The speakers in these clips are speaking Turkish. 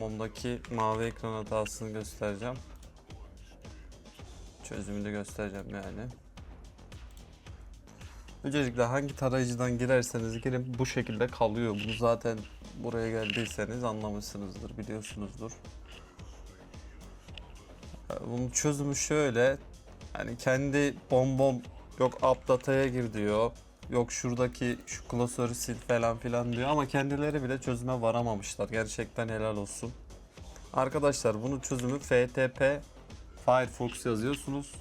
bombomdaki mavi ekran hatasını göstereceğim. Çözümünü göstereceğim yani. Öncelikle hangi tarayıcıdan girerseniz girin bu şekilde kalıyor. Bunu zaten buraya geldiyseniz anlamışsınızdır, biliyorsunuzdur. Bunun çözümü şöyle. Yani kendi bombom yok update'a gir diyor. Yok şuradaki şu klasörü sil falan filan diyor ama kendileri bile çözüme varamamışlar. Gerçekten helal olsun. Arkadaşlar bunun çözümü FTP Firefox yazıyorsunuz.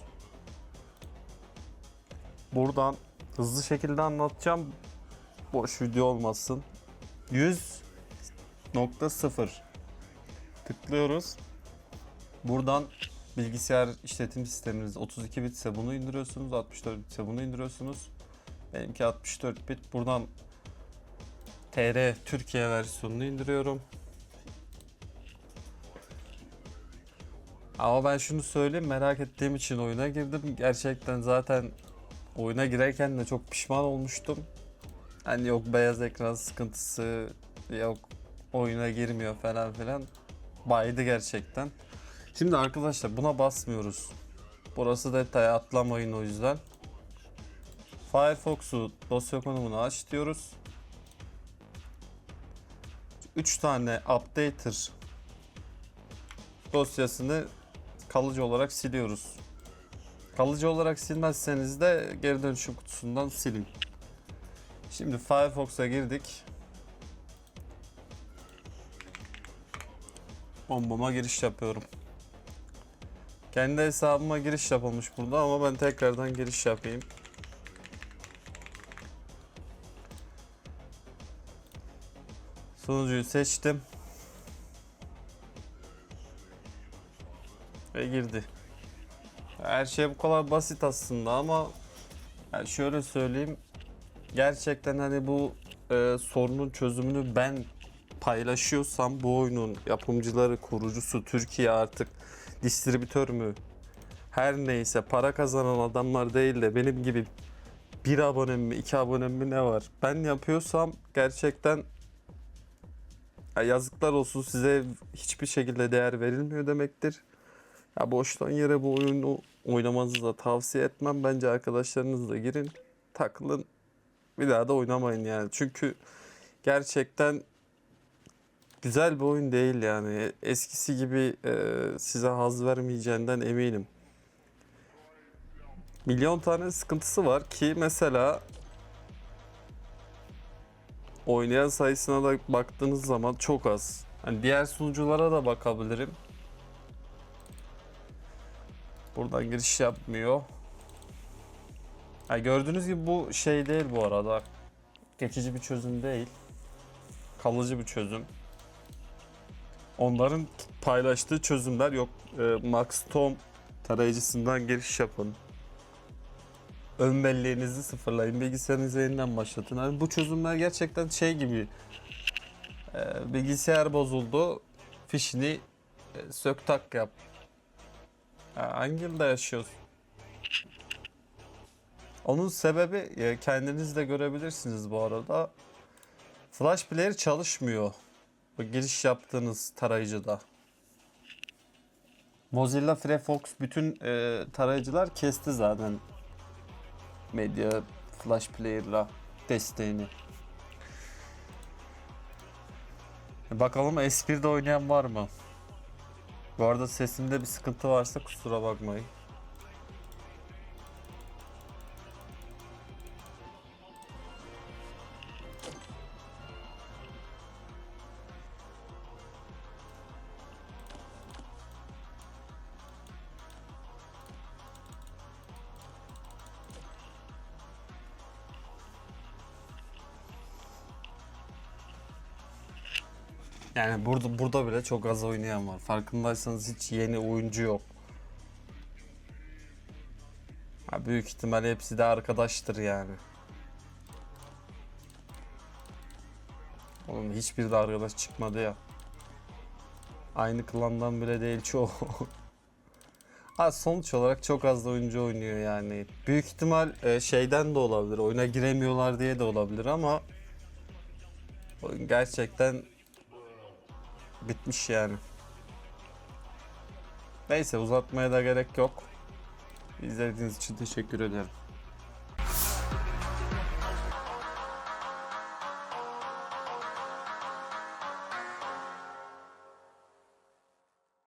Buradan hızlı şekilde anlatacağım. Boş video olmasın. 100.0 tıklıyoruz. Buradan bilgisayar işletim sisteminiz 32 bit ise bunu indiriyorsunuz, 64 bit ise bunu indiriyorsunuz. Benimki 64 bit. Buradan TR Türkiye versiyonunu indiriyorum. Ama ben şunu söyleyeyim merak ettiğim için oyuna girdim. Gerçekten zaten oyuna girerken de çok pişman olmuştum. Hani yok beyaz ekran sıkıntısı, yok oyuna girmiyor falan filan. Baydı gerçekten. Şimdi arkadaşlar buna basmıyoruz. Burası detaya atlamayın o yüzden. Firefox'u dosya konumunu aç diyoruz. 3 tane updater dosyasını kalıcı olarak siliyoruz. Kalıcı olarak silmezseniz de geri dönüşüm kutusundan silin. Şimdi Firefox'a girdik. Bombama giriş yapıyorum. Kendi hesabıma giriş yapılmış burada ama ben tekrardan giriş yapayım. Sunucuyu seçtim. Ve girdi. Her şey bu kadar basit aslında ama yani şöyle söyleyeyim. Gerçekten hani bu e, sorunun çözümünü ben paylaşıyorsam bu oyunun yapımcıları, kurucusu Türkiye artık distribütör mü her neyse para kazanan adamlar değil de benim gibi bir abonem mi iki abonem mi ne var ben yapıyorsam gerçekten ya yazıklar olsun size hiçbir şekilde değer verilmiyor demektir. Ya boştan yere bu oyunu oynamanızı da tavsiye etmem. Bence arkadaşlarınızla girin, takılın. Bir daha da oynamayın yani. Çünkü gerçekten güzel bir oyun değil yani. Eskisi gibi e, size haz vermeyeceğinden eminim. Milyon tane sıkıntısı var ki mesela oynayan sayısına da baktığınız zaman çok az. Hani diğer sunuculara da bakabilirim. Buradan giriş yapmıyor. Ha, gördüğünüz gibi bu şey değil bu arada. Geçici bir çözüm değil. Kalıcı bir çözüm. Onların paylaştığı çözümler yok. E, Max Tom tarayıcısından giriş yapın. Ön belleğinizi sıfırlayın. Bilgisayarınızı yeniden başlatın. Hani bu çözümler gerçekten şey gibi. E, bilgisayar bozuldu. Fişini e, sök tak yap. Ha, hangi yılda yaşıyorsun? Onun sebebi e, kendiniz de görebilirsiniz bu arada. Flash player çalışmıyor. Bu giriş yaptığınız tarayıcıda. Mozilla Firefox bütün e, tarayıcılar kesti zaten medya Flash Player'la desteğini. E, Bakalım S1'de oynayan var mı? Bu arada sesimde bir sıkıntı varsa kusura bakmayın. Yani burada burada bile çok az oynayan var. Farkındaysanız hiç yeni oyuncu yok. Ha, büyük ihtimal hepsi de arkadaştır yani. Oğlum hiçbir de arkadaş çıkmadı ya. Aynı klandan bile değil çoğu. ha sonuç olarak çok az da oyuncu oynuyor yani. Büyük ihtimal e, şeyden de olabilir. Oyuna giremiyorlar diye de olabilir ama gerçekten bitmiş yani. Neyse uzatmaya da gerek yok. İzlediğiniz için teşekkür ederim.